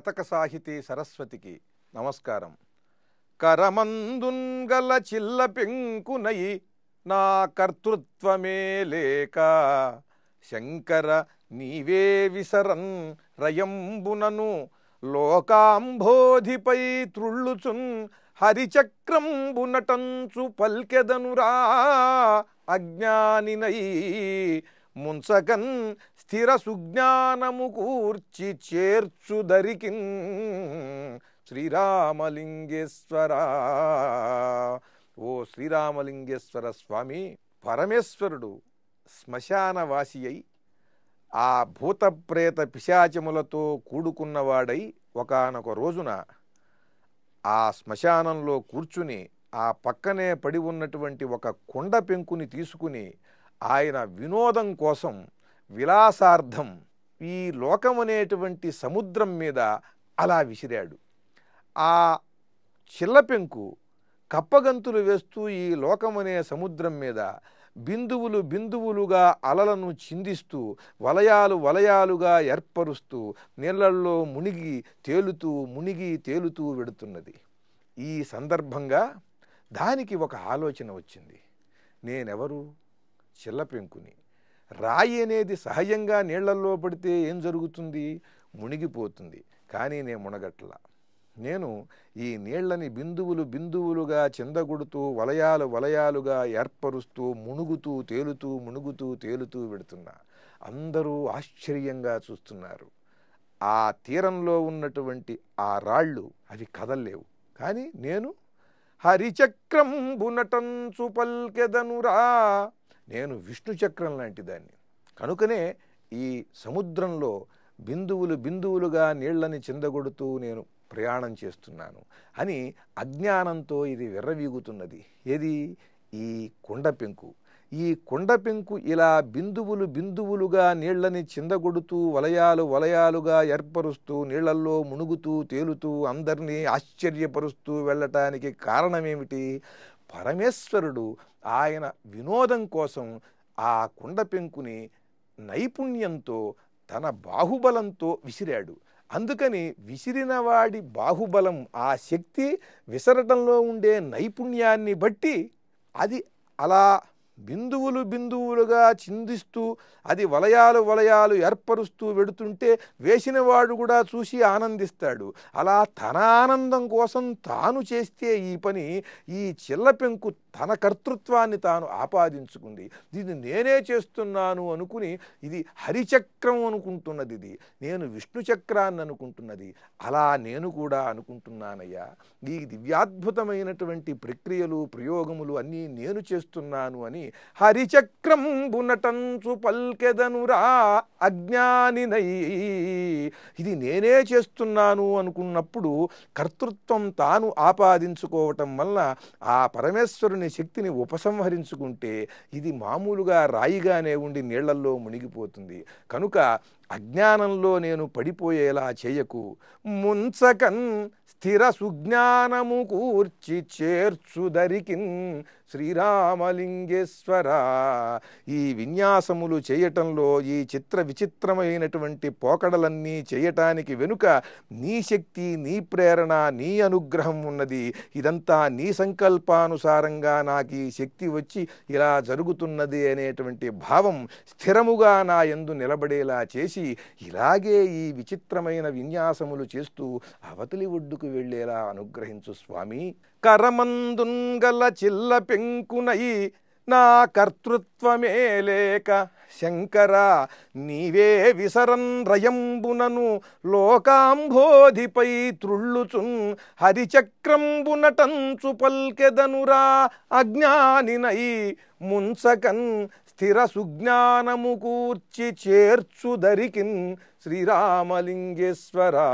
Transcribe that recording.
కథక సాహితీ సరస్వతికి నమస్కారం. కరమందున్గల చిల్ల పెంకునయి నా కర్తృత్వమే లేక శంకర నీవే విసరన్ రయంబునను లోకాంబోధిపై త్రుళ్ళుచున్ హరిచక్రంబునటంచు పల్కెదనురా అజ్ఞానినై ముంచకన్ స్థిర సుజ్ఞానము కూర్చి చేర్చుదరికిన్ శ్రీరామలింగేశ్వర. ఓ శ్రీరామలింగేశ్వర స్వామి పరమేశ్వరుడు శ్మశానవాసి అయి ఆ భూత ప్రేత పిశాచములతో కూడుకున్నవాడై ఒకానొక రోజున ఆ శ్మశానంలో కూర్చుని ఆ పక్కనే పడి ఉన్నటువంటి ఒక కొండ పెంకుని తీసుకుని ఆయన వినోదం కోసం విలాసార్థం ఈ లోకమనేటువంటి సముద్రం మీద అలా విసిరాడు. ఆ చిల్లపెంకు కప్పగంతులు వేస్తూ ఈ లోకమనే సముద్రం మీద బిందువులు బిందువులుగా అలలను చిందిస్తూ వలయాలు వలయాలుగా ఏర్పరుస్తూ నీళ్ళల్లో మునిగి తేలుతూ మునిగి తేలుతూ వెడుతున్నది. ఈ సందర్భంగా దానికి ఒక ఆలోచన వచ్చింది. నేనెవరు? చిల్లపెంకుని. రాయి అనేది సహజంగా నీళ్ళల్లో పడితే ఏం జరుగుతుంది? మునిగిపోతుంది. కానీ నేను మునగట్ల. నేను ఈ నీళ్ళని బిందువులు బిందువులుగా చెందగొడుతూ వలయాలు వలయాలుగా ఏర్పరుస్తూ మునుగుతూ తేలుతూ మునుగుతూ తేలుతూ వెడుతున్నా. అందరూ ఆశ్చర్యంగా చూస్తున్నారు. ఆ తీరంలో ఉన్నటువంటి ఆ రాళ్ళు అవి కదల్లేవు. కానీ నేను హరిచక్రం బునటంచు పల్కెదనురా నేను విష్ణు చక్రం లాంటి దాన్ని. కనుకనే ఈ సముద్రంలో బిందువులు బిందువులుగా నీళ్ళని చెందగొడుతూ నేను ప్రయాణం చేస్తున్నాను అని అజ్ఞానంతో ఇది విర్రవీగుతున్నది. ఏది? ఈ కొండ పెంకు. ఈ కొండ పెంకు ఇలా బిందువులు బిందువులుగా నీళ్ళని చిందగొడుతూ వలయాలు వలయాలుగా ఏర్పరుస్తూ నీళ్ళల్లో మునుగుతూ తేలుతూ అందరినీ ఆశ్చర్యపరుస్తూ వెళ్ళటానికి కారణమేమిటి? పరమేశ్వరుడు ఆయన వినోదం కోసం ఆ కుండ పెంకుని నైపుణ్యంతో తన బాహుబలంతో విసిరాడు. అందుకని విసిరిన వాడి బాహుబలం ఆ శక్తి విసరటంలో ఉండే నైపుణ్యాన్ని బట్టి అది అలా బిందువులు బిందువులుగా చిందిస్తూ అది వలయాలు వలయాలు ఏర్పరుస్తూ వెడుతుంటే వేసినవాడు కూడా చూసి ఆనందిస్తాడు. అలా తన ఆనందం కోసం తాను చేస్తే ఈ పని ఈ చిల్లపెంకు తన కర్తృత్వాన్ని తాను ఆపాదించుకుంది. దీన్ని నేనే చేస్తున్నాను అనుకుని ఇది హరిచక్రం అనుకుంటున్నది ఇది. నేను విష్ణు చక్రాన్ని అనుకుంటున్నది. అలా నేను కూడా అనుకుంటున్నానయ్యా. ఈ దివ్యాద్భుతమైనటువంటి ప్రక్రియలు ప్రయోగములు అన్నీ నేను చేస్తున్నాను అని హరిచక్రంబునటంచు పల్కెదనురా అజ్ఞానినై. ఇది నేనే చేస్తున్నాను అనుకున్నప్పుడు కర్తృత్వం తాను ఆపాదించుకోవటం వల్ల ఆ పరమేశ్వరుని శక్తిని ఉపసంహరించుకుంటే ఇది మామూలుగా రాయిగానే ఉండి నీళ్ళల్లో మునిగిపోతుంది. కనుక అజ్ఞానంలో నేను పడిపోయేలా చేయకు. ముంచకన్ స్థిర సుజ్ఞానము కూర్చి చేర్చుదరికిన్ శ్రీరామలింగేశ్వర. ఈ విన్యాసములు చేయటంలో ఈ చిత్ర విచిత్రమైనటువంటి పోకడలన్నీ చేయటానికి వెనుక నీ శక్తి నీ ప్రేరణ నీ అనుగ్రహం ఉన్నది. ఇదంతా నీ సంకల్పానుసారంగా నాకు ఈ శక్తి వచ్చి ఇలా జరుగుతున్నది అనేటువంటి భావం స్థిరముగా నా ఎందు నిలబడేలా చేసి చేసి ఇలాగే ఈ విచిత్రమైన విన్యాసములు చేస్తూ అవతలి ఒడ్డుకు వెళ్ళేలా అనుగ్రహించు స్వామి. కరమందుంగల చిల్ల పెంకునై నా కర్తృత్వమే లేక శంకరా నీవే విసరన్ రయంబునను లోకాంబోధిపై త్రుళ్ళుచున్ హరిచక్రంబునటంచు పల్కెదనురా అజ్ఞానినై ముంచకన్ స్థిర సుజ్ఞానము కూర్చి చేర్చుదరికిన్ శ్రీరామలింగేశ్వరా.